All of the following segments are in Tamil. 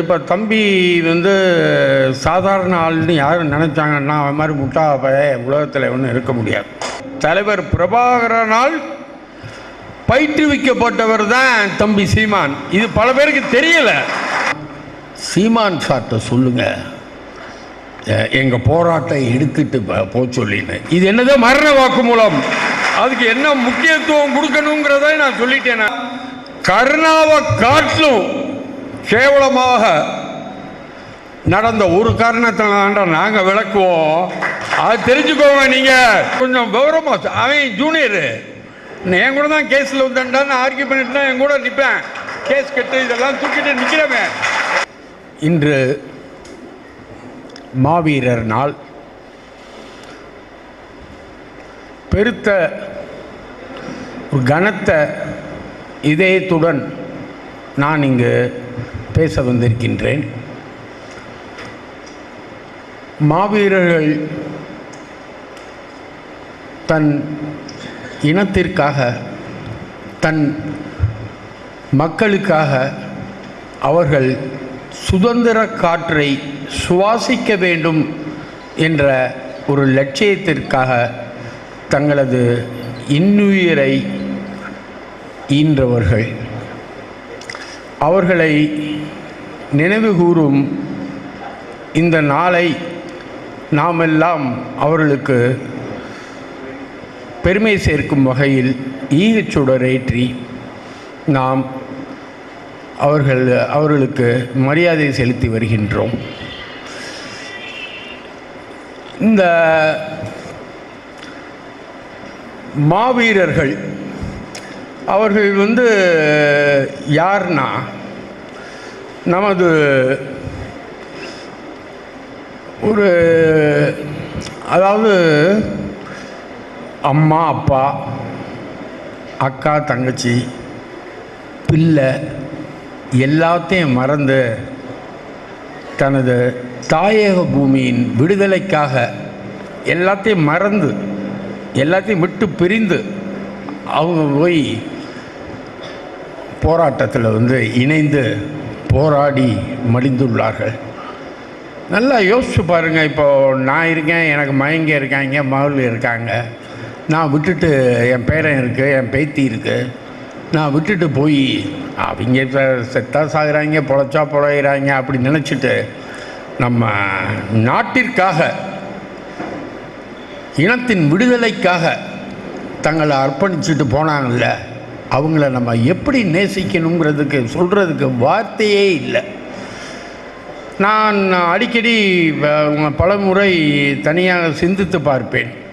இப்போ தம்பி வந்து சாதாரண ஆள்னு யாரும் நினச்சாங்கன்னா அவன் மாதிரி முட்டா பய உலகத்தில் ஒன்றும் இருக்க முடியாது. தலைவர் பிரபாகரனால் பயிற்றுவிக்கப்பட்டவர் தான் தம்பி சீமான். இது பல பேருக்கு தெரியல. சீமான் சார்ட்ட சொல்லுங்க. எங்கள் எங்க போராட்டம் எடுத்துட்டு போ சொல்லின்னு. இது என்னதோ? மரண வாக்குமூலம் அதுக்கு என்ன முக்கியத்துவம் கொடுக்கணுங்கிறத நான் சொல்லிட்டேன். கருணாவை காட்டிலும் கேவலமாக நடந்த ஒரு காரணத்தினால நாங்கள் விளக்குவோம். அது தெரிஞ்சுக்கோங்க நீங்கள் கொஞ்சம் விவரமா அவன் ஜூனியரு என் கூட தான் கேஸில் வந்தேன்டான்னு ஆர்கியூ பண்ணிட்டு தான் என் கூட நிற்பேன் கேஸ் கட்டு இதெல்லாம் தூக்கிட்டு நிற்கிறவன் இன்று மாவீரர் நாள். பெருத்த ஒரு கனத்த இதயத்துடன் நான் இங்கு பேச வந்திருக்கின்றேன். மாவீரர்கள் தன் இனத்திற்காக தன் மக்களுக்காக அவர்கள் சுதந்திர காற்றை சுவாசிக்க வேண்டும் என்ற ஒரு லட்சியத்திற்காக தங்களது இன்னுயிரை ஈன்றவர்கள். அவர்களை நினைவுகூரும் இந்த நாளை நாமெல்லாம் அவர்களுக்கு பெருமை சேர்க்கும் வகையில் ஈகச்சுடரேற்றி நாம் அவர்கள் அவர்களுக்கு மரியாதை செலுத்தி வருகின்றோம். இந்த மாவீரர்கள் அவர்கள் வந்து யார்னா நமது ஒரு அதாவது அம்மா அப்பா அக்கா தங்கச்சி பிள்ளை எல்லாத்தையும் மறந்து தனது தாயக பூமியின் விடுதலைக்காக எல்லாத்தையும் மறந்து எல்லாத்தையும் விட்டு பிரிந்து அவங்க போய் போராட்டத்தில் வந்து இணைந்து போராடி மடிந்துள்ளார்கள். நல்லா யோசிச்சு பாருங்கள் இப்போது நான் இருக்கேன் எனக்கு மயங்க இருக்காங்க மகள் இருக்காங்க. நான் விட்டுட்டு என் பேரன் இருக்குது என் பேத்தி இருக்குது நான் விட்டுட்டு போய் அவங்க இப்ப செத்தா சாகுறாங்க பொழைச்சா பொழைகிறாங்க அப்படி நினச்சிட்டு நம்ம நாட்டிற்காக இனத்தின் விடுதலைக்காக தங்களை அர்ப்பணிச்சுட்டு போனாங்கல்ல. அவங்கள நம்ம எப்படி நேசிக்கணுங்கிறதுக்கு சொல்கிறதுக்கு வார்த்தையே இல்லை. நான் அடிக்கடி வ- பல முறை தனியாக சிந்தித்து பார்ப்பேன்.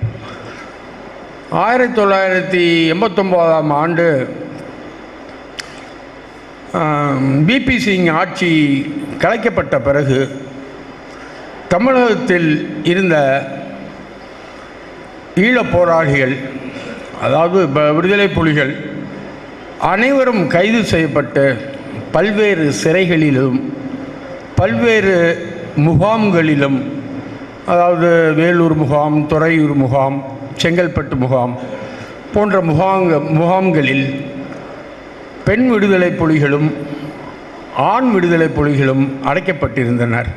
ஆயிரத்தி தொள்ளாயிரத்தி எண்பத்தொம்போதாம் ஆண்டு பிபி சிங் ஆட்சி கலைக்கப்பட்ட பிறகு தமிழகத்தில் இருந்த ஈழப் போராளிகள் அதாவது விடுதலை புலிகள் அனைவரும் கைது செய்யப்பட்டு பல்வேறு சிறைகளிலும் பல்வேறு முகாம்களிலும் அதாவது வேலூர் முகாம் துறையூர் முகாம் செங்கல்பட்டு முகாம் போன்ற முகாங்க முகாம்களில் பெண் விடுதலை புலிகளும் ஆண் விடுதலை புலிகளும் அடைக்கப்பட்டிருந்தனர்.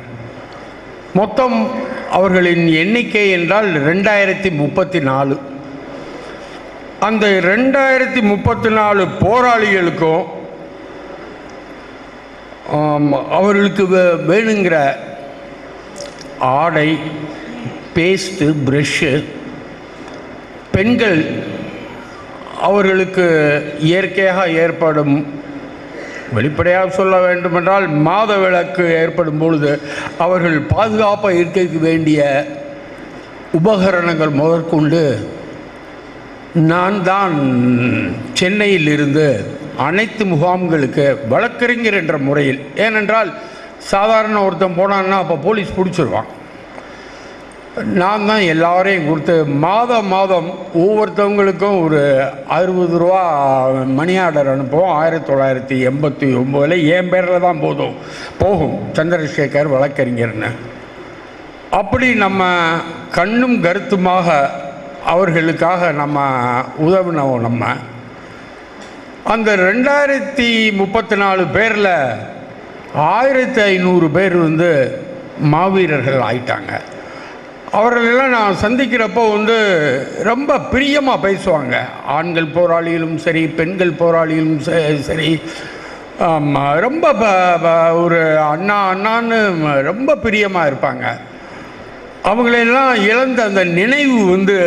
மொத்தம் அவர்களின் எண்ணிக்கை என்றால் ரெண்டாயிரத்தி முப்பத்தி நாலு. அந்த ரெண்டாயிரத்தி முப்பத்தி நாலு போராளிகளுக்கும் அவர்களுக்கு வே- வேணுங்கிற ஆடை பேஸ்ட்டு ப்ரெஷ்ஷு பெண்கள் அவர்களுக்கு இயற்கையாக ஏற்படும் வெளிப்படையாக சொல்ல வேண்டுமென்றால் மாத விளக்கு ஏற்படும் பொழுது அவர்கள் பாதுகாப்பாக இருக்கைக்கு வேண்டிய உபகரணங்கள் முதற்கொண்டு நான் தான் சென்னையில் இருந்து அனைத்து முகாம்களுக்கு வழக்கறிஞர் என்ற முறையில். ஏனென்றால் சாதாரண ஒருத்தன் போனான்னா அப்போ போலீஸ் பிடிச்சிருவான். நான் தான் எல்லாரையும் கொடுத்து மாதம் மாதம் ஒவ்வொருத்தவங்களுக்கும் ஒரு அறுபது ரூபா மணி ஆர்டர் அனுப்புவோம். ஆயிரத்தி தொள்ளாயிரத்தி எண்பத்தி ஒம்போதில் என் பேரில் தான் போதும். போகும் சந்திரசேகர் வழக்கறிஞர்னு. அப்படி நம்ம கண்ணும் கருத்துமாக அவர்களுக்காக நம்ம உதவினோம் நம்ம. அந்த ரெண்டாயிரத்தி முப்பத்தி நாலு பேரில் ஆயிரத்தி ஐநூறு பேர் வந்து மாவீரர்கள் ஆயிட்டாங்க. அவர்களெல்லாம் நான் சந்திக்கிறப்போ வந்து ரொம்ப பிரியமாக பேசுவாங்க. ஆண்கள் போராளிகளும் சரி பெண்கள் போராளிகளும் சரி. ரொம்ப ப- ஒரு அண்ணா அண்ணான்னு ரொம்ப பிரியமாக இருப்பாங்க. அவங்களெல்லாம் இழந்த அந்த நினைவு வந்து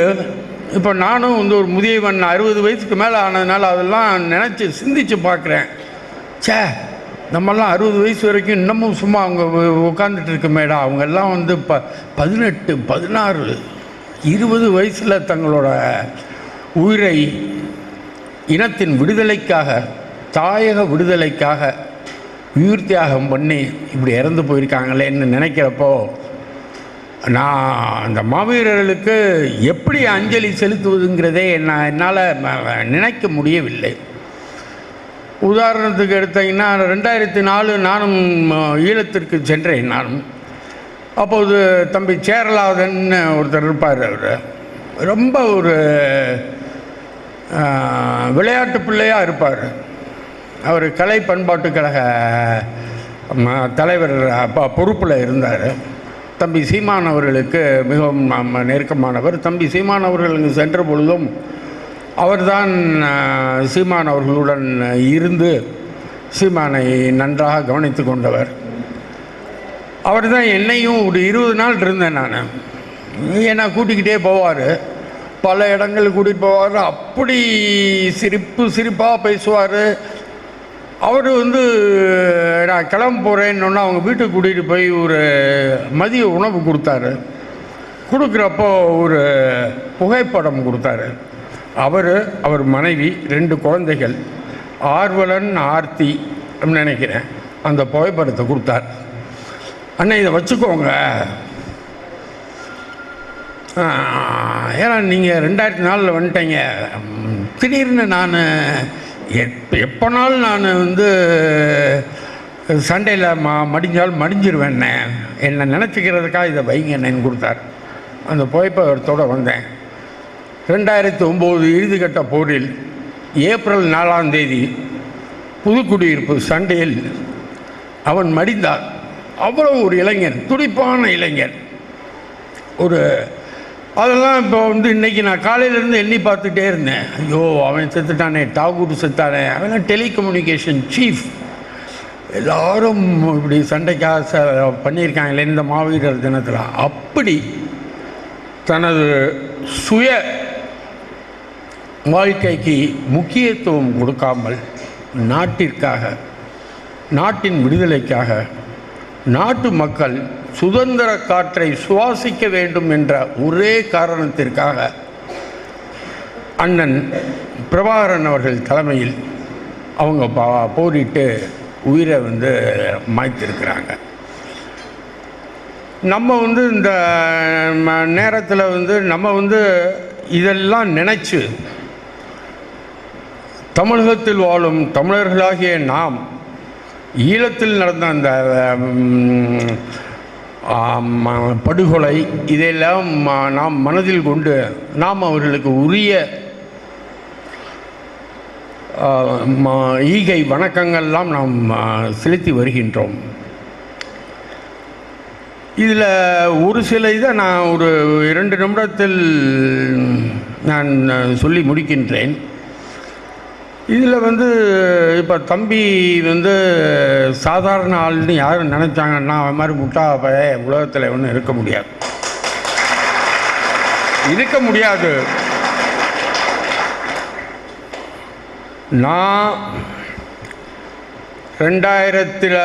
இப்போ நானும் வந்து ஒரு முதியவன் அறுபது வயசுக்கு மேலே ஆனதுனால அதெல்லாம் நினச்சி சிந்திச்சு பார்க்குறேன் சே நம்மெல்லாம் அறுபது வயசு வரைக்கும் இன்னமும் சும்மா அவங்க உட்காந்துட்டு அவங்க அவங்கெல்லாம் வந்து ப பதினெட்டு பதினாறு இருபது வயசில் தங்களோட உயிரை இனத்தின் விடுதலைக்காக தாயக விடுதலைக்காக உயிர் தியாகம் பண்ணி இப்படி இறந்து போயிருக்காங்களேன்னு நினைக்கிறப்போ நான் அந்த மாவீரர்களுக்கு எப்படி அஞ்சலி செலுத்துவதுங்கிறதே நான் என்னால் நினைக்க முடியவில்லை. உதாரணத்துக்கு எடுத்தீங்கன்னா ரெண்டாயிரத்தி நாலு நானும் ஈழத்திற்கு சென்றேன் நானும். அப்போது தம்பி சேரலாதன் ஒருத்தர் இருப்பார் அவர். ரொம்ப ஒரு விளையாட்டு பிள்ளையாக இருப்பார். அவர் கலை பண்பாட்டு கழக ம, தலைவர் அப்போ பொறுப்பில் இருந்தார். தம்பி சீமான் அவர்களுக்கு மிகவும் நம்ம நெருக்கமானவர். தம்பி சீமான் அவர்கள் இங்கு சென்ற பொழுதும் அவர்தான் சீமான் அவர்களுடன் இருந்து சீமானை நன்றாக கவனித்து கொண்டவர். அவர் தான் என்னையும் ஒரு இருபது நாள் இருந்தேன் நான். ஏன்னா கூட்டிக்கிட்டே போவார். பல இடங்கள் கூட்டிகிட்டு போவார். அப்படி சிரிப்பு சிரிப்பாக பேசுவார். அவர் வந்து நான் கிளம்ப போகிறேன்னு அவங்க வீட்டுக்கு கூட்டிகிட்டு போய் ஒரு மதிய உணவு கொடுத்தாரு. கொடுக்குறப்போ ஒரு புகைப்படம் கொடுத்தாரு. அவர் அவர் மனைவி ரெண்டு குழந்தைகள் ஆர்வலன் ஆர்த்தி அப்படின்னு நினைக்கிறேன். அந்த புகைப்படத்தை கொடுத்தார். அண்ணன் இதை வச்சுக்கோங்க. ஏன்னா நீங்கள் ரெண்டாயிரத்தி நாலில் வந்துட்டீங்க. திடீர்னு நான் எப் எப்போனாலும் நான் வந்து சண்டையில் ம மடிஞ்சாலும் மடிஞ்சிருவேண்ணே என்னை. நினச்சிக்கிறதுக்காக இதை வைங்க என்னன்னு கொடுத்தார். அந்த புகைப்படத்தோடு வந்தேன். ரெண்டாயிரத்தி ஒம்பது இறுதிக்கட்ட போரில் ஏப்ரல் நாலாம் தேதி புதுக்குடியிருப்பு சண்டையில் அவன் மடிந்தார். அவ்வளோ ஒரு இளைஞர் துடிப்பான இளைஞர் ஒரு அதெல்லாம் இப்போ வந்து இன்னைக்கு நான் காலையிலேருந்து எண்ணி பார்த்துட்டே இருந்தேன். ஐயோ அவன் செத்துட்டானே டாகூர் செத்தானே. அவன் டெலிகம்யூனிகேஷன் சீஃப் எல்லாரும் இப்படி சண்டைக்காக பண்ணியிருக்காங்களே இந்த மாவீரர் தினத்தில். அப்படி தனது சுய வாழ்க்கைக்கு முக்கியத்துவம் கொடுக்காமல் நாட்டிற்காக நாட்டின் விடுதலைக்காக நாட்டு மக்கள் சுதந்திர காற்றை சுவாசிக்க வேண்டும் என்ற ஒரே காரணத்திற்காக அண்ணன் பிரபாகரன் அவர்கள் தலைமையில் அவங்க பா- போரிட்டு உயிரை வந்து மாய்த்திருக்கிறாங்க. நம்ம வந்து இந்த நேரத்தில் வந்து நம்ம வந்து இதெல்லாம் நினச்சி தமிழகத்தில் வாழும் தமிழர்களாகிய நாம் ஈழத்தில் நடந்த அந்த படுகொலை இதையெல்லாம் ம- நாம் மனதில் கொண்டு நாம் அவர்களுக்கு உரிய ம- ஈகை வணக்கங்கள்லாம் நாம் செலுத்தி வருகின்றோம். இதில் ஒரு சில இதை நான் ஒரு இரண்டு நிமிடத்தில் நான் சொல்லி முடிக்கின்றேன். இதில் வந்து இப்போ தம்பி வந்து சாதாரண ஆள்னு யாரும் நினச்சாங்கன்னா அவன் மாதிரி முட்டா பய உலகத்தில் ஒன்றும் இருக்க முடியாது. இருக்க முடியாது. நான் ரெண்டாயிரத்தில்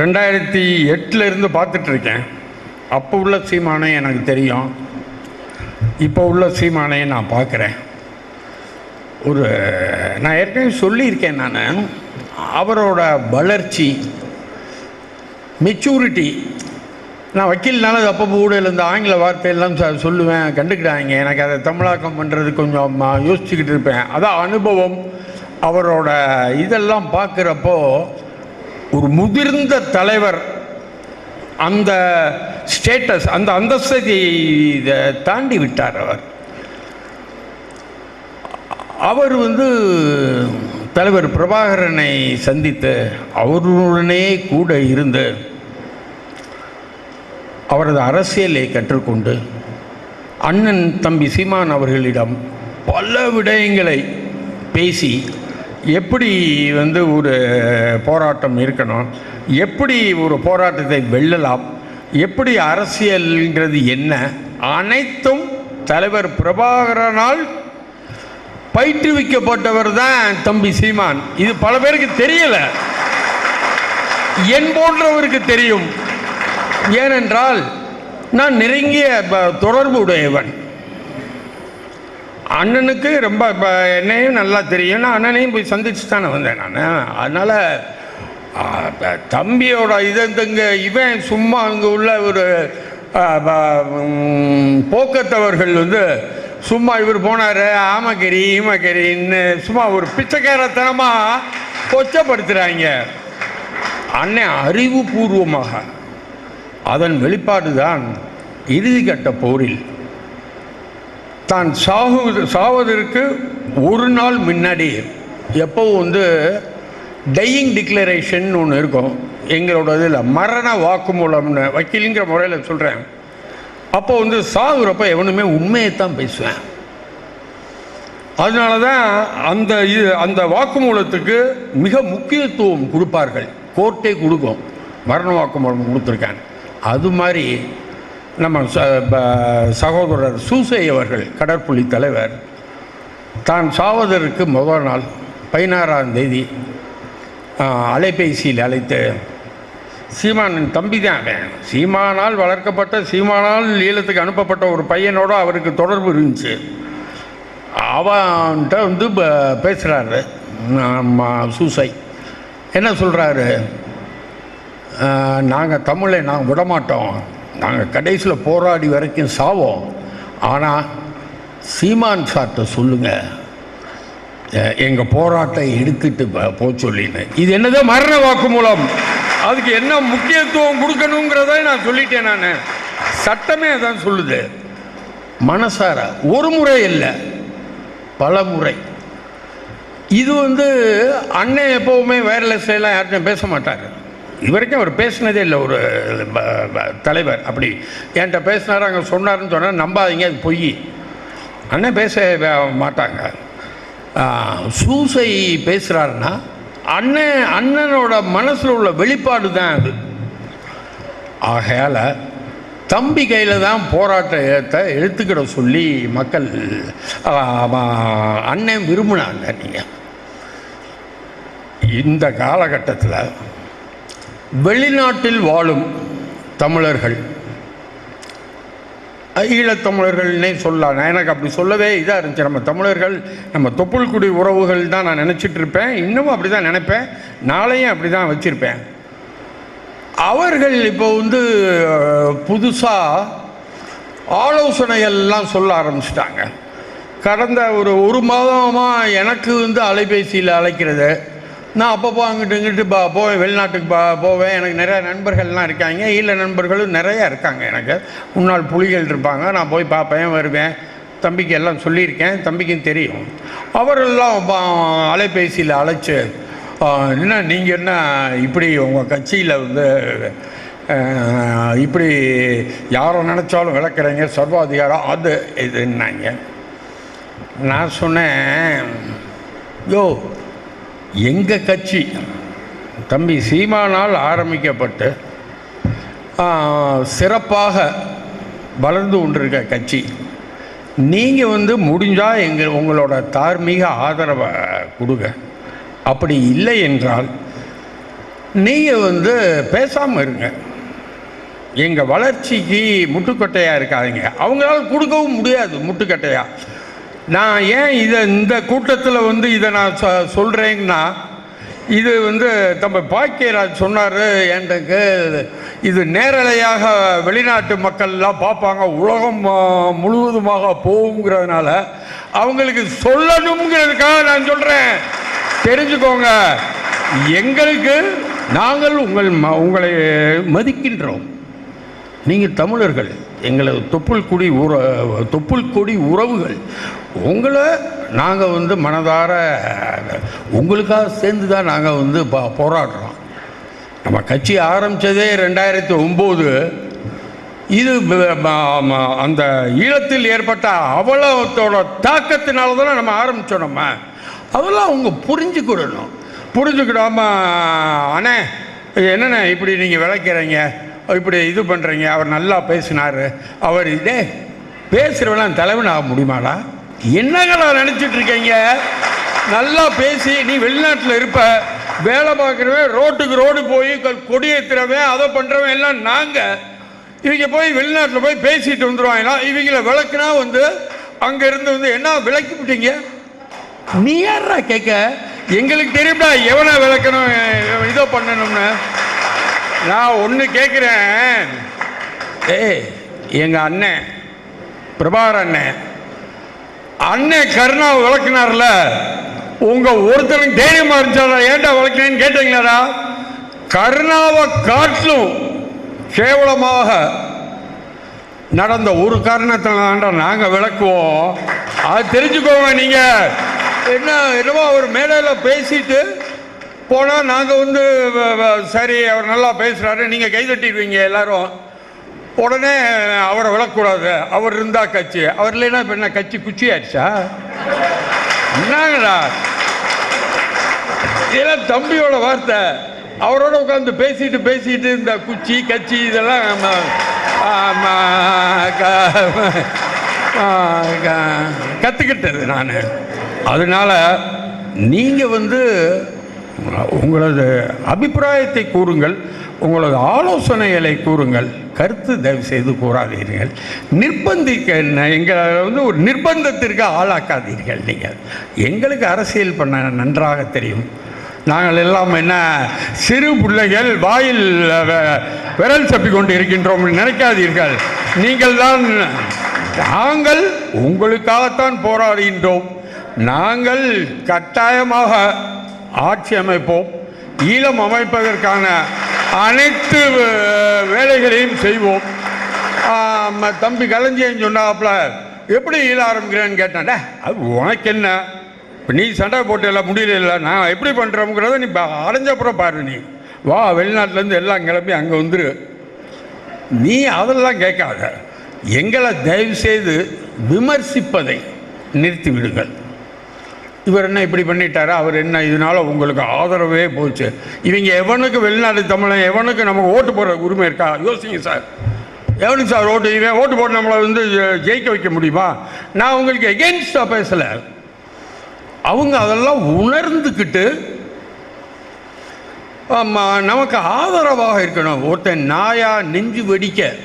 ரெண்டாயிரத்தி எட்டில் இருந்து பார்த்துட்ருக்கேன் அப்போ உள்ள சீமானை எனக்கு தெரியும். இப்போ உள்ள சீமானையை நான் பார்க்குறேன். ஒரு நான் ஏற்கனவே சொல்லியிருக்கேன் நான். அவரோட வளர்ச்சி மெச்சூரிட்டி நான் வக்கீல்னால அது அப்பப்போ ஊழல் இந்த ஆங்கில வார்த்தையெல்லாம் ச- சொல்லுவேன் கண்டுக்கிட்டாங்க எனக்கு அதை தமிழாக்கம் பண்ணுறது கொஞ்சம் யோசிச்சுக்கிட்டு இருப்பேன். அதான் அனுபவம். அவரோட இதெல்லாம் பார்க்குறப்போ ஒரு முதிர்ந்த தலைவர் அந்த ஸ்டேட்டஸ் அந்த அந்தஸ்தை தாண்டி விட்டார் அவர். அவர் வந்து தலைவர் பிரபாகரனை சந்தித்து அவருடனே கூட இருந்து அவரது அரசியலை கற்றுக்கொண்டு அண்ணன் தம்பி சீமான் அவர்களிடம் பல விடயங்களை பேசி எப்படி வந்து ஒரு போராட்டம் இருக்கணும் எப்படி ஒரு போராட்டத்தை வெல்லலாம் எப்படி அரசியல்ங்கிறது என்ன அனைத்தும் தலைவர் பிரபாகரனால் பயிற்றுவிக்கப்பட்டவர் தான் தம்பி சீமான். இது பல பேருக்கு தெரியல. என் போன்றவருக்கு தெரியும். ஏனென்றால் நான் நெருங்கிய ப- தொடர்பு உடையவன். அண்ணனுக்கு ரொம்ப என்னையும் நல்லா தெரியும். நான் அண்ணனையும் போய் சந்திச்சு தானே வந்தேன் நான். அதனால் தம்பியோட இதை தம்பியோட இவன் சும்மா அங்கே உள்ள ஒரு போக்கத்தவர்கள் வந்து சும்மா இவர் போனார் ஆமக்கறி ஈமக்கறின்னு சும்மா ஒரு பிச்சைக்காரத்தனமாக கொச்சப்படுத்துகிறாங்க அண்ணன் அறிவுபூர்வமாக அதன் வெளிப்பாடு தான் இறுதி கட்ட போரில். தான் சாகு சாவதற்கு ஒரு நாள் முன்னாடி எப்போ வந்து டையிங் டிக்ளரேஷன் ஒன்று இருக்கும். எங்களோட இதில் மரண வாக்குமூலம்னு வக்கீலுங்கிற முறையில் சொல்கிறேன் அப்போ வந்து சாகுறப்ப எவனுமே உண்மையை தான் பேசுவேன். அதனால தான் அந்த இது அந்த வாக்குமூலத்துக்கு மிக முக்கியத்துவம் கொடுப்பார்கள். கோர்ட்டே கொடுக்கும். மரண வாக்குமூலம் கொடுத்துருக்கேன் அது மாதிரி நம்ம ச ப- சகோதரர் சூசை அவர்கள் கடற்புலி தலைவர் தான் சாவதற்கு முதல் நாள் பதினாறாம் தேதி அலைபேசியில் அழைத்து சீமானின் தம்பி தான் அவன். சீமானால் வளர்க்கப்பட்ட சீமானால் ஈழத்துக்கு அனுப்பப்பட்ட ஒரு பையனோட அவருக்கு தொடர்பு இருந்துச்சு. அவன்கிட்ட வந்து பேசுகிறாரு சூசை. என்ன சொல்கிறாரு நாங்கள் தமிழை நாங்கள் விடமாட்டோம். நாங்கள் கடைசியில் போராடி வரைக்கும் சாவோம். ஆனால் சீமான் சார்ட்ட சொல்லுங்கள் எங்கள் போராட்டை எடுத்துட்டு ப- போ சொல்லின்னு. இது என்னது? மரண வாக்குமூலம். அதுக்கு என்ன முக்கியத்துவம் கொடுக்கணுங்கிறத நான் சொல்லிட்டேன் நான். சட்டமே அதான் சொல்லுது. மனசார ஒரு முறை இல்லை. பல முறை. இது வந்து அண்ணன் எப்போவுமே வயர்லெஸ் எல்லாம் யார்கிட்டையும் பேச மாட்டார். இது வரைக்கும் அவர் பேசினதே இல்லை ஒரு தலைவர். அப்படி என்கிட்ட பேசினார் அங்கே சொன்னார்னு சொன்னால் நம்பாதீங்க அது பொய். அண்ணன் பேச மாட்டாங்க. சூசை பேசுகிறாருன்னா அண்ணன் அண்ணனோட மனசில் உள்ள வெளிப்பாடு தான் அது. ஆகையால் தம்பி கையில் தான் போராட்டத்தை எடுத்துக்கிட சொல்லி மக்கள் அண்ணன் விரும்பினாங்க நீங்கள் இந்த காலகட்டத்தில் வெளிநாட்டில் வாழும் தமிழர்கள் ஈழத்தமிழர்கள்னே சொல்லலாம் நான் எனக்கு அப்படி சொல்லவே இதாக இருந்துச்சு. நம்ம தமிழர்கள் நம்ம தொப்புள்குடி உறவுகள் தான் நான் நினச்சிட்டு இருப்பேன் இன்னமும் அப்படி தான் நினைப்பேன். நாளையும் அப்படி தான் வச்சுருப்பேன். அவர்கள் இப்போ வந்து புதுசாக ஆலோசனைகள்லாம் சொல்ல ஆரம்பிச்சிட்டாங்க. கடந்த ஒரு ஒரு மாதமாக எனக்கு வந்து அலைபேசியில் அழைக்கிறது. நான் அப்பப்போ அங்கிட்டு இங்கிட்டு பா போவேன் வெளிநாட்டுக்கு பா போவேன். எனக்கு நிறையா நண்பர்கள்லாம் இருக்காங்க. ஈழ நண்பர்களும் நிறையா இருக்காங்க எனக்கு. முன்னாள் புலிகள் இருப்பாங்க. நான் போய் பார்ப்பேன் வருவேன். தம்பிக்கு எல்லாம் சொல்லியிருக்கேன். தம்பிக்கும் தெரியும். அவரெல்லாம் பா- அலைபேசியில் அழைச்சு என்ன நீங்கள் என்ன இப்படி உங்கள் கட்சியில் வந்து இப்படி யாரை நினச்சாலும் விளக்குறீங்க? சர்வாதிகாரம் அது இதுன்னாங்க. நான் சொன்னேன் யோ எங்கள் கட்சி? தம்பி சீமானால் ஆரம்பிக்கப்பட்டு சிறப்பாக வளர்ந்து கொண்டிருக்க கட்சி. நீங்கள் வந்து முடிஞ்சால் எங்கள் உங்களோட தார்மீக ஆதரவை கொடுங்க. அப்படி இல்லை என்றால் நீங்கள் வந்து பேசாமல் இருங்க. எங்கள் வளர்ச்சிக்கு முட்டுக்கட்டையாக இருக்காதீங்க. அவங்களால கொடுக்கவும் முடியாது முட்டுக்கட்டையாக நான் ஏன் இதை இந்த கூட்டத்தில் வந்து இதை நான் சொ சொல்கிறேங்கன்னா இது வந்து நம்ம பாக்கியராஜ் சொன்னார் எனக்கு இது நேரலையாக வெளிநாட்டு மக்கள்லாம் பார்ப்பாங்க உலகம் முழுவதுமாக போகுங்கிறதுனால அவங்களுக்கு சொல்லணுங்கிறதுக்காக நான் சொல்கிறேன் தெரிஞ்சுக்கோங்க எங்களுக்கு நாங்கள் உங்கள் ம உங்களை மதிக்கின்றோம். நீங்கள் தமிழர்கள் எங்களது தொப்புள் குடி உற தொப்புள் கொடி உறவுகள் உங்களை நாங்கள் வந்து மனதார உங்களுக்காக சேர்ந்து தான் நாங்கள் வந்து பா போராடுறோம். நம்ம கட்சி ஆரம்பித்ததே ரெண்டாயிரத்தி ஒம்பது. இது அந்த ஈழத்தில் ஏற்பட்ட அவலத்தோட தாக்கத்தினால தானே நம்ம ஆரம்பித்தோம் நம்ம. அதெல்லாம் அவங்க புரிஞ்சுக்கிடணும். புரிஞ்சுக்கிடாம அண்ணே என்னண்ணே இப்படி நீங்கள் விளக்கிறீங்க? இப்படி இது பண்ணுறீங்க அவர் நல்லா பேசினார். அவர் இதே பேசுகிறவெல்லாம் தலைவன் ஆக முடியுமாடா? என்னங்களா நினச்சிட்டு இருக்கீங்க நல்லா பேசி நீ வெளிநாட்டில் இருப்ப வேலை பார்க்குறவன் ரோட்டுக்கு ரோடு போய் கொடி ஏற்றுறவன் அதை பண்ணுறவன் எல்லாம் நாங்கள் இவங்க போய் வெளிநாட்டில் போய் பேசிட்டு வந்துடுவாங்கன்னா இவங்கள விளக்குனா வந்து அங்கேருந்து வந்து என்ன விளக்கி விட்டீங்க நீ யாரா கேட்க எங்களுக்கு தெரியும்டா எவனை விளக்கணும் இதோ பண்ணணும்னு. நான் ஒன்று கேட்குறேன் ஏய் எங்கள் அண்ணன் பிரபாகர் அண்ணன். அண்ணே கருணாவை விளக்குனார்ல உங்க ஒருத்தனுக்கு தைரியமா இருந்துச்சா ஏன்டா விளக்குனேன்னு கேட்டீங்களாடா? கருணாவை காட்டிலும் கேவலமாக நடந்த ஒரு காரணத்தினால நாங்கள் விளக்குவோம். அது தெரிஞ்சுக்கோங்க நீங்கள் என்ன என்னவோ அவர் மேடையில் பேசிட்டு போனால் நாங்கள் வந்து வ- சரி அவர் நல்லா பேசுகிறாரு நீங்கள் கைதட்டிடுவீங்க எல்லாரும். உடனே அவரை விழக்கூடாது. அவர் இருந்தா கட்சி. அவர் இல்லைன்னா இப்போ என்ன கட்சி குச்சி ஆயிடுச்சா என்னங்கடா? இதெல்லாம் தம்பியோட வார்த்தை. அவரோட உட்காந்து பேசிட்டு பேசிட்டு இந்த குச்சி கட்சி இதெல்லாம் நம்ம, க- கத்துக்கிட்டது நான். அதனால நீங்க வந்து உங்களது அபிப்பிராயத்தை கூறுங்கள். உங்களது ஆலோசனைகளை கூறுங்கள். கருத்து தயவு செய்து கூறாதீர்கள். நிர்பந்திக்க எங்களை வந்து ஒரு நிர்பந்தத்திற்கு ஆளாக்காதீர்கள் நீங்கள். எங்களுக்கு அரசியல் பண்ண நன்றாக தெரியும். நாங்கள் எல்லாம் என்ன? சிறு பிள்ளைகள் வாயில் விரல் சப்பி கொண்டு இருக்கின்றோம் நினைக்காதீர்கள். நீங்கள் தான் நாங்கள் உங்களுக்காகத்தான் போராடுகின்றோம். நாங்கள் கட்டாயமாக ஆட்சி அமைப்போம். ஈழம் அமைப்பதற்கான அனைத்து வேலைகளையும் செய்வோம். தம்பி கலைஞன் சொன்னாப்புல எப்படி ஈழ ஆரம்பிக்கிறேன்னு கேட்டான்டா அது உனக்கு என்ன இப்போ நீ சண்டை போட்டு எல்லாம் முடியல நான் எப்படி பண்ணுறோங்கிறத நீ அடைஞ்சப்புறம் பாரு நீ. வா வெளிநாட்டிலேருந்து எல்லாம் கிளம்பி அங்கே வந்துரு. நீ அதெல்லாம் கேட்காத. எங்களை தயவு செய்து விமர்சிப்பதை நிறுத்தி விடுங்கள் இவர் என்ன இப்படி பண்ணிட்டாரா? அவர் என்ன இதனால உங்களுக்கு ஆதரவே போச்சு? இவங்க எவனுக்கு வெளிநாடு தமிழன் எவனுக்கு நமக்கு ஓட்டு போடுற உரிமை இருக்கா? யோசிங்க சார். எவனுக்கு சார் ஓட்டு? இவன் ஓட்டு போட்டு நம்மளை வந்து ஜெ- ஜெயிக்க வைக்க முடியுமா? நான் உங்களுக்கு எகெயின்ஸ்டாக பேசலை. அவங்க அதெல்லாம் உணர்ந்துக்கிட்டு நமக்கு ஆதரவாக இருக்கணும். ஒருத்தன் நாயா நெஞ்சு வெடிக்க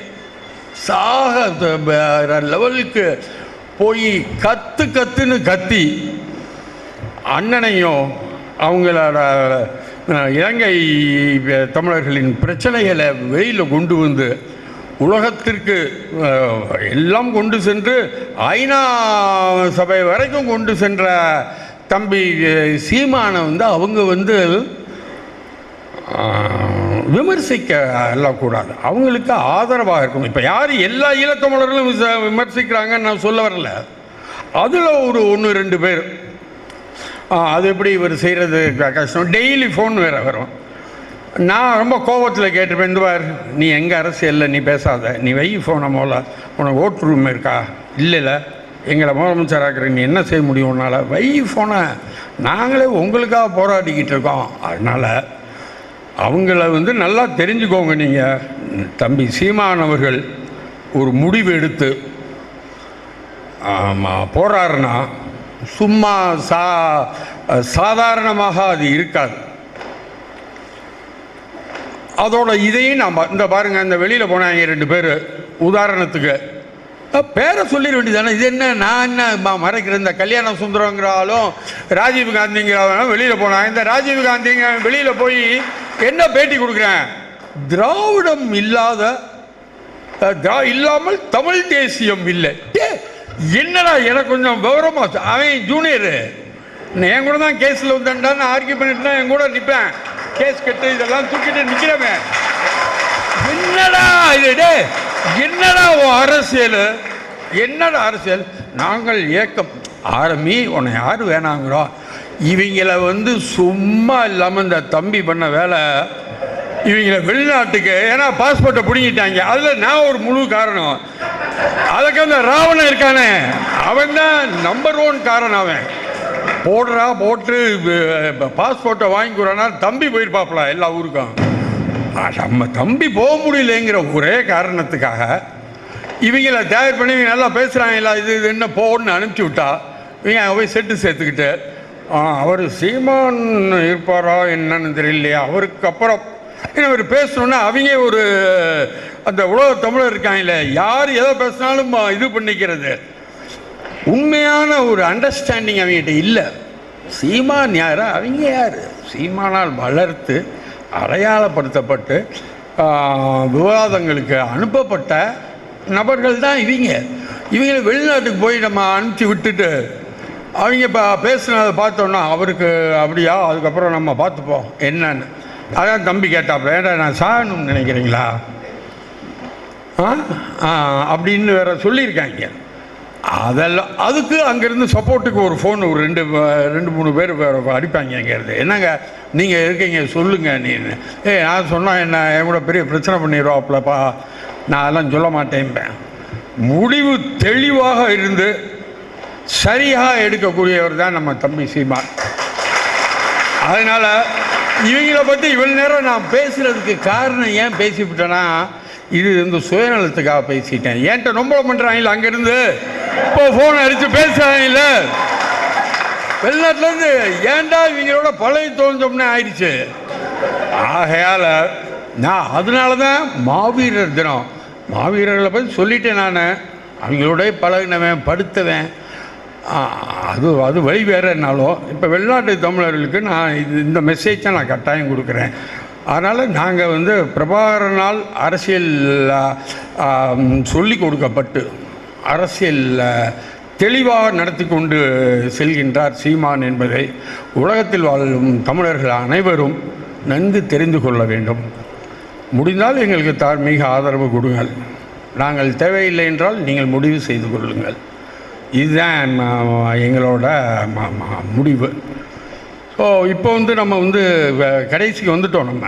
சாக லெவலுக்கு போய் கத்து கத்துன்னு கத்தி அண்ணனையும் அவங்களோட இலங்கை தமிழர்களின் பிரச்சனைகளை வெளியில் கொண்டு வந்து உலகத்திற்கு எல்லாம் கொண்டு சென்று ஐநா சபை வரைக்கும் கொண்டு சென்ற தம்பி சீமானை வந்து அவங்க வந்து விமர்சிக்க எல்லாம் கூடாது. அவங்களுக்கு ஆதரவாக இருக்கும். இப்போ யார் எல்லா ஈழத்தமிழர்களும் விமர்சிக்கிறாங்கன்னு நான் சொல்ல வரல. அதில் ஒரு ஒன்று ரெண்டு பேர். அது எப்படி இவர் செய்கிறது கஷ்டம் டெய்லி ஃபோன் வேறு வரும். நான் ரொம்ப கோபத்தில் கேட்டிருப்பேன் இந்த பார் நீ எங்கள் அரசியலில் நீ பேசாத. நீ வை ஃபோனை மூல உனக்கு ஓட்டு ரூம் இருக்கா? இல்லைல்ல எங்களை முதலமைச்சர் நீ என்ன செய்ய முடியும் உன்னால்? வை ஃபோனை நாங்களே உங்களுக்காக போராடிக்கிட்டு இருக்கோம். அதனால் அவங்கள வந்து நல்லா தெரிஞ்சுக்கோங்க நீங்கள் தம்பி சீமான் அவர்கள் ஒரு முடிவு எடுத்து ஆமாம் போறாருன்னா சும்மா சா சாதாரணமாக அது இருக்காது. அதோட இதையும் நாம் இந்த பாருங்க இந்த வெளியில் போனாங்க ரெண்டு பேர் உதாரணத்துக்கு பேரை சொல்லிட வேண்டியதானே இது என்ன நான் என்ன ம- மறைக்கிறேன்? இந்த கல்யாண சுந்தரங்கிற ஆளும் ராஜீவ் காந்திங்கிறாலும் வெளியில் போனாங்க இந்த ராஜீவ் காந்திங்க வெளியில் போய் என்ன பேட்டி கொடுக்குறேன்? திராவிடம் இல்லாத திரா- இல்லாமல் தமிழ் தேசியம் இல்லை. என்னடா எனக்கு கொஞ்சம் கௌரவமாக அவன் ஜூனியரு என் கூட தான் கேஸில் வந்தான்னு ஆர்கியூ பண்ணிட்டு தான் என் கூட நிற்பேன் கேஸ் கட்டு இதெல்லாம் தூக்கிட்டு நிற்கிறவன் என்னடா இது டே என்னடா அரசியல்? என்னடா அரசியல்? நாங்கள் ஏக்கம் ஆரம்பி உன்னை யார் வேணாங்கிறோம் இவங்கள வந்து சும்மா இல்லாமல் இந்த தம்பி பண்ண வேலை இவங்கள வெளிநாட்டுக்கு ஏன்னா பாஸ்போர்ட்டை பிடிங்கிட்டாங்க. அதில் நான் ஒரு முழு காரணம். அதுக்கு அந்த ராவணன் இருக்கானே அவன் தான் நம்பர் ஒன் காரணம் அவன். போடுறா போட்டு பாஸ்போர்ட்டை வாங்கிக்கிறானா தம்பி போயிருப்பாப்ல எல்லா ஊருக்கும். நம்ம தம்பி போக முடியலங்கிற ஒரே காரணத்துக்காக இவங்கள தயார் பண்ணி இவங்க நல்லா பேசுகிறாங்க இல்லை இது இது என்ன போன்னு அனுப்பிச்சி விட்டா இவங்க போய் செட்டு சேர்த்துக்கிட்டு அவர் சீமான் இருப்பாரா என்னன்னு தெரியலையா அவருக்கு அப்புறம் ஏன்னா அவர் பேசணுன்னா அவங்க ஒரு அந்த உலக தமிழர் இருக்காங்களே யார் எதை பேசினாலும் இது பண்ணிக்கிறது. உண்மையான ஒரு அண்டர்ஸ்டாண்டிங் அவங்ககிட்ட இல்லை. சீமான் யார்? அவங்க யார்? சீமானால் வளர்த்து அடையாளப்படுத்தப்பட்டு விவாதங்களுக்கு அனுப்பப்பட்ட நபர்கள் தான் இவங்க. இவங்களை வெளிநாட்டுக்கு போய் நம்ம அனுப்பிச்சி விட்டுட்டு அவங்க இப்போ பேசுனதை பார்த்தோன்னா அவருக்கு அப்படியா? அதுக்கப்புறம் நம்ம பார்த்துப்போம் என்னன்னு. அதான் தம்பி கேட்டாப்புல ஏன்டா நான் சாகணும்னு நினைக்கிறீங்களா? அப்படின்னு வேற சொல்லியிருக்காங்க. அதெல்லாம் அதுக்கு அங்கேருந்து சப்போர்ட்டுக்கு ஒரு ஃபோன் ஒரு ரெண்டு ரெண்டு மூணு பேர் அடிப்பாங்க அங்கேருந்து என்னங்க நீங்கள் இருக்கீங்க சொல்லுங்க நீ ஏ நான் சொன்னால் என்ன என் கூட பெரிய பிரச்சனை பண்ணிடுவாப்புலப்பா நான் அதெல்லாம் சொல்ல மாட்டேன்பேன். முடிவு தெளிவாக இருந்து சரியாக எடுக்கக்கூடியவர் தான் நம்ம தம்பி சீமான். அதனால் இவங்கள பற்றி இவ்வளோ நேரம் நான் பேசுகிறதுக்கு காரணம் ஏன் பேசிவிட்டேன்னா இது இந்த சுயநலத்துக்காக பேசிட்டேன். ஏன்ட்ட ரொம்ப பண்ணுறாங்கல்ல அங்கேருந்து? இப்போ ஃபோன் அடித்து பேசுகிறாங்கல்ல வெளிநாட்டிலேருந்து ஏன்டா இவங்களோட பழைய தோஞ்சோம்னே ஆயிடுச்சு? ஆகையால் நான் அதனால தான் மாவீரர் தினம். மாவீரர்களை பற்றி சொல்லிட்டேன் நான். அவங்களோட பழகினவன் படுத்தவன். அது அது வழி வேறுனாலும் இப்போ வெளிநாட்டு தமிழர்களுக்கு நான் இது இந்த மெசேஜை நான் கட்டாயம் கொடுக்குறேன். அதனால் நாங்கள் வந்து பிரபாகரனால் அரசியல் சொல்லி கொடுக்கப்பட்டு அரசியல் தெளிவாக நடத்தி கொண்டு செல்கின்றார் சீமான் என்பதை உலகத்தில் வாழும் தமிழர்கள் அனைவரும் நன்கு தெரிந்து கொள்ள வேண்டும். முடிந்தால் எங்களுக்கு தார்மீக ஆதரவு கொடுங்கள். நாங்கள் தேவையில்லை என்றால் நீங்கள் முடிவு செய்து கொள்ளுங்கள். இதுதான் எங்களோட ம- முடிவு. ஓ இப்போ வந்து நம்ம வந்து கடைசிக்கு வந்துட்டோம் நம்ம.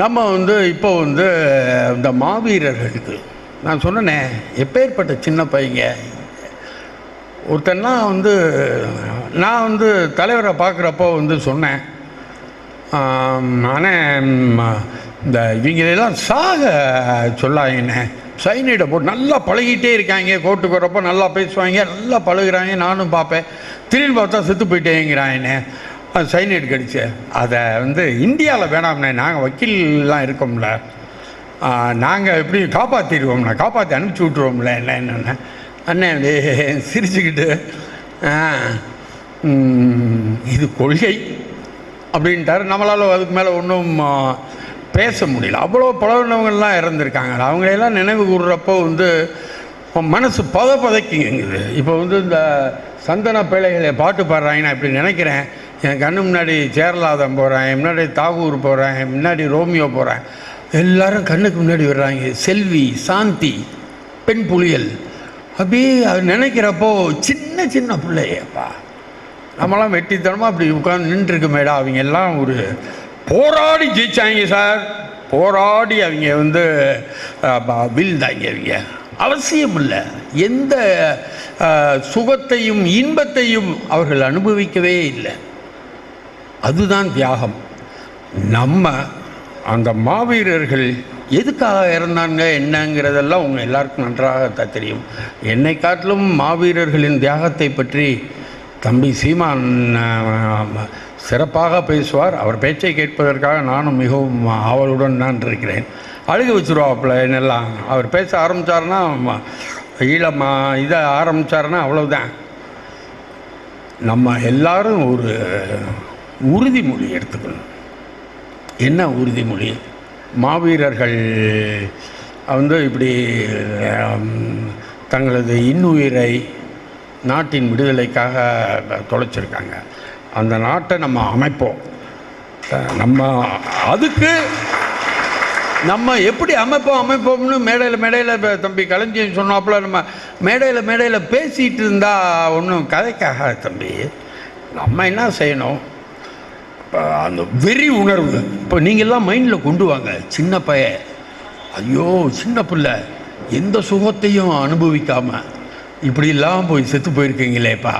நம்ம வந்து இப்போ வந்து இந்த மாவீரர்களுக்கு நான் சொன்னேனே எப்பேற்பட்ட சின்ன பையங்க ஒருத்தன்லாம் வந்து நான் வந்து தலைவரை பார்க்குறப்போ வந்து சொன்னேன். ஆனால் இந்த இவங்களெல்லாம் சாக சொல்லாங்கண்ணே சைனைடை போட்டு நல்லா பழகிட்டே இருக்காங்க கோர்ட்டுக்கு வரப்போ நல்லா பேசுவாங்க நல்லா பழகுறாங்க நானும் பார்ப்பேன். திடீர்னு பார்த்தா செத்து போயிட்டேங்கிறாங்கண்ணே சைனைடு கடிச்சு. அதை வந்து இந்தியாவில் வேணாம்ண்ணே நாங்கள் வக்கீல்லாம் இருக்கோம்ல. நாங்கள் எப்படி காப்பாற்றிடுவோம்ண்ணே காப்பாற்றி அனுப்பிச்சி விட்ருவோம்ல என்ன என்னென்ன. அண்ணன் சிரிச்சுக்கிட்டு இது கொள்கை அப்படின்ட்டாரு. நம்மளால் அதுக்கு மேலே ஒன்றும் பேச முடியல. அவ்வளோ பழகினவங்கள்லாம் இறந்துருக்காங்க. அவங்களையெல்லாம் நினைவு கூறுறப்போ வந்து மனசு பத பதைக்குங்குது இப்போ வந்து இந்த சந்தன பிள்ளைகளை பாட்டு பாடுறாங்க நான் இப்படி நினைக்கிறேன். என் கண்ணு முன்னாடி சேரலாதம் போகிறேன் என் முன்னாடி தாகூர் போகிறேன் என் முன்னாடி ரோமியோ போகிறேன் எல்லாரும் கண்ணுக்கு முன்னாடி வர்றாங்க. செல்வி சாந்தி பெண் புலியல் அப்படியே அது நினைக்கிறப்போ சின்ன சின்ன பிள்ளையப்பா. நம்மளாம் வெட்டித்தனமாக அப்படி உட்காந்து நின்றுருக்கு மேடா அவங்க எல்லாம் ஒரு போராடி ஜெயிச்சாங்க சார். போராடி அவங்க வந்து அஹ், ப- வீழ்ந்தாங்க அவங்க. அவசியம் இல்லை எந்த சுகத்தையும் இன்பத்தையும் அவர்கள் அனுபவிக்கவே இல்லை. அதுதான் தியாகம். நம்ம அந்த மாவீரர்கள் எதுக்காக இறந்தாங்க என்னங்கிறதெல்லாம் உங்கள் எல்லாருக்கும் நன்றாக த- தெரியும். என்னை காட்டிலும் மாவீரர்களின் தியாகத்தை பற்றி தம்பி சீமான் சிறப்பாக பேசுவார். அவர் பேச்சை கேட்பதற்காக நானும் மிகவும் ஆவலுடன் நான் இருக்கிறேன். அழுக வச்சுருவாப்புல என்னெல்லாம். அவர் பேச ஆரம்பித்தாருன்னா ஈழமா இதை ஆரம்பித்தாருன்னா அவ்வளவுதான். நம்ம எல்லாரும் ஒரு உறுதிமொழி எடுத்துக்கணும். என்ன உறுதிமொழி? மாவீரர்கள் வந்து இப்படி தங்களது இன்னுயிரை நாட்டின் விடுதலைக்காக தொலைச்சிருக்காங்க. அந்த நாட்டை நம்ம அமைப்போம். நம்ம அதுக்கு நம்ம எப்படி அமைப்போம் அமைப்போம்னு மேடையில் மேடையில் இப்போ தம்பி களஞ்சியம் சொன்னாப்புல நம்ம மேடையில் மேடையில் பேசிகிட்டு இருந்தால் ஒன்றும் கதைக்காக தம்பி. நம்ம என்ன செய்யணும்? இப்போ அந்த வெறி உணர்வு. இப்போ நீங்கள்லாம் மைண்டில் கொண்டு வாங்க சின்ன பைய. ஐயோ சின்ன பிள்ளை. எந்த சுகத்தையும் அனுபவிக்காமல் இப்படிலாம் போய் செத்து போயிருக்கீங்களேப்பா.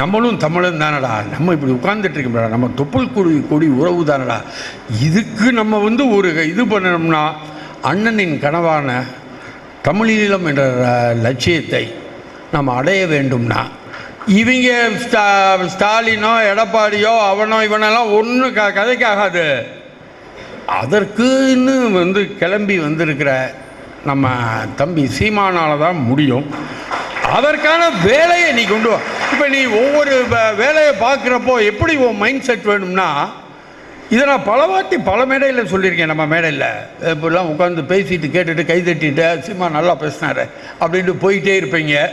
நம்மளும் தமிழன் தானடா. நம்ம இப்படி உட்கார்ந்துட்டு இருக்கோம்டா. நம்ம தொப்புள் கொடி கொடி உறவு தானடா. இதுக்கு நம்ம வந்து ஒரு இது பண்ணணும்னா அண்ணனின் கனவான தமிழீழம் என்ற லட்சியத்தை நம்ம அடைய வேண்டும்னா இவங்க ஸ்டா ஸ்டாலினோ எடப்பாடியோ அவனோ இவனெல்லாம் ஒன்றும் க கதைக்காகாது. அதற்குன்னு வந்து கிளம்பி வந்திருக்கிற நம்ம தம்பி சீமானால தான் முடியும். அதற்கான வேலையை நீ கொண்டு வா. இப்போ நீ ஒவ்வொரு வே- வேலையை பார்க்குறப்போ எப்படி உன் மைண்ட் செட் வேணும்னா இதை நான் பலவாட்டி பல மேடையில் சொல்லியிருக்கேன் நம்ம மேடையில். இப்படிலாம் உட்காந்து பேசிட்டு கேட்டுட்டு கை தட்டிட்டு சிம்மா நல்லா பேசினாரு அப்படின்ட்டு போயிட்டே இருப்பீங்க.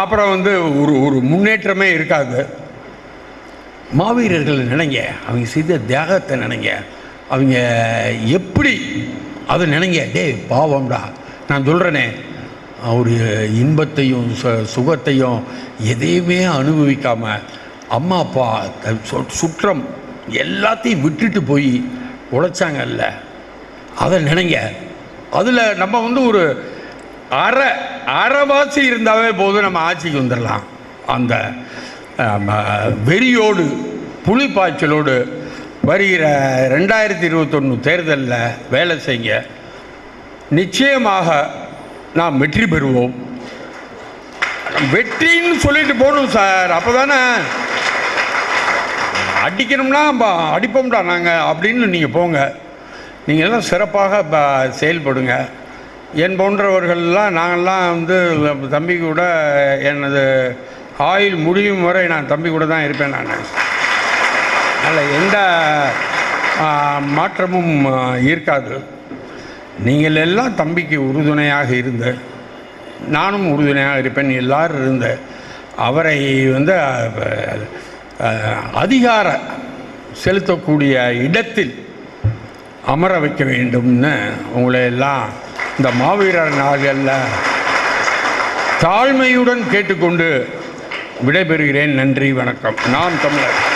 அப்புறம் வந்து ஒரு ஒரு முன்னேற்றமே இருக்காது. மாவீரர்களை நினைங்க. அவங்க செய்த தியாகத்தை நினைங்க. அவங்க எப்படி அதை நினைங்க. டேய் பாவம்டா. நான் சொல்கிறேனே அவருடைய இன்பத்தையும் சு- சுகத்தையும் எதையுமே அனுபவிக்காமல் அம்மா அப்பா சுற்றம் எல்லாத்தையும் விட்டுட்டு போய் உழைச்சாங்கல்ல அதை நினைங்க. அதில் நம்ம வந்து ஒரு அரை அரைவாசி இருந்தாவே போதும் நம்ம ஆட்சிக்கு வந்துடலாம் அந்த வெறியோடு புலி பாய்ச்சலோடு வருகிற ரெண்டாயிரத்தி இருபத்தொன்று தேர்தலில் வேலை செய்ய நிச்சயமாக நாம் வெற்றி பெறுவோம். வெற்றின்னு சொல்லிட்டு போகணும் சார். அப்போ தானே அடிக்கணும்னா அடிப்போம்டா நாங்கள் அப்படின்னு நீங்கள் போங்க. நீங்கள் எல்லாம் சிறப்பாக செயல்படுங்க. என் போன்றவர்கள்லாம் நாங்கள்லாம் வந்து தம்பி கூட எனது ஆயில் முடியும் வரை நான் தம்பி கூட தான் இருப்பேன் நான். அதில் எந்த மாற்றமும் இருக்காது. நீங்கள் எல்லாம் தம்பிக்கு உறுதுணையாக இருந்த நானும் உறுதுணையாக இருப்பேன் எல்லாரும் இருந்த அவரை வந்து அதிகார செலுத்தக்கூடிய இடத்தில் அமர வைக்க வேண்டும்னு உங்களை எல்லாம் இந்த மாவீரர் நாள்களில் தாழ்மையுடன் கேட்டுக்கொண்டு விடைபெறுகிறேன். நன்றி வணக்கம். நாம் தமிழர்.